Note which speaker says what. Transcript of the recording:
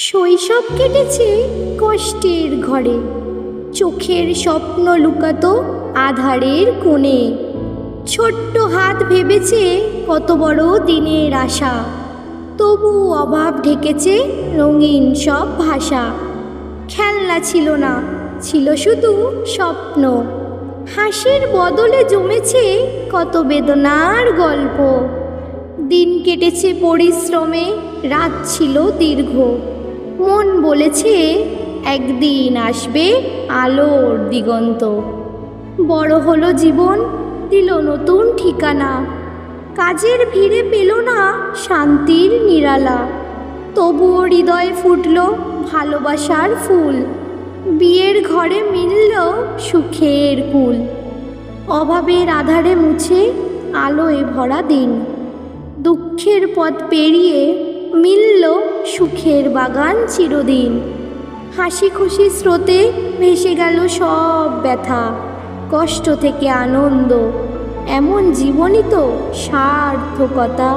Speaker 1: শৈশব কেটেছে কষ্টের ঘরে। চোখের স্বপ্ন লুকাতো আধারের কোণে। ছোট্ট হাত ভেবেছে কত বড় দিনের আশা। তবু অভাব ঢেকেছে রঙিন সব ভাষা। খেলনা ছিল না, ছিল শুধু স্বপ্ন। হাসির বদলে জমেছে কত বেদনার গল্প। দিন কেটেছে পরিশ্রমে, রাত ছিল দীর্ঘ। মন বলেছে, একদিন আসবে আলোর দিগন্ত। বড় হলো জীবন, দিল নতুন ঠিকানা। কাজের ভিড়ে পেল না শান্তির নিরালা। তবুও হৃদয়ে ফুটল ভালোবাসার ফুল। বিয়ের ঘরে মিলল সুখের কুল। অভাবের আধারে মুছে আলোয় ভরা দিন। দুঃখের পথ পেরিয়ে মিলল সুখের বাগান চিরদিন। হাসি খুশি স্রোতে ভেসে গেল সব ব্যথা। কষ্ট থেকে আনন্দ, এমন জীবনই তো সার্থকতা।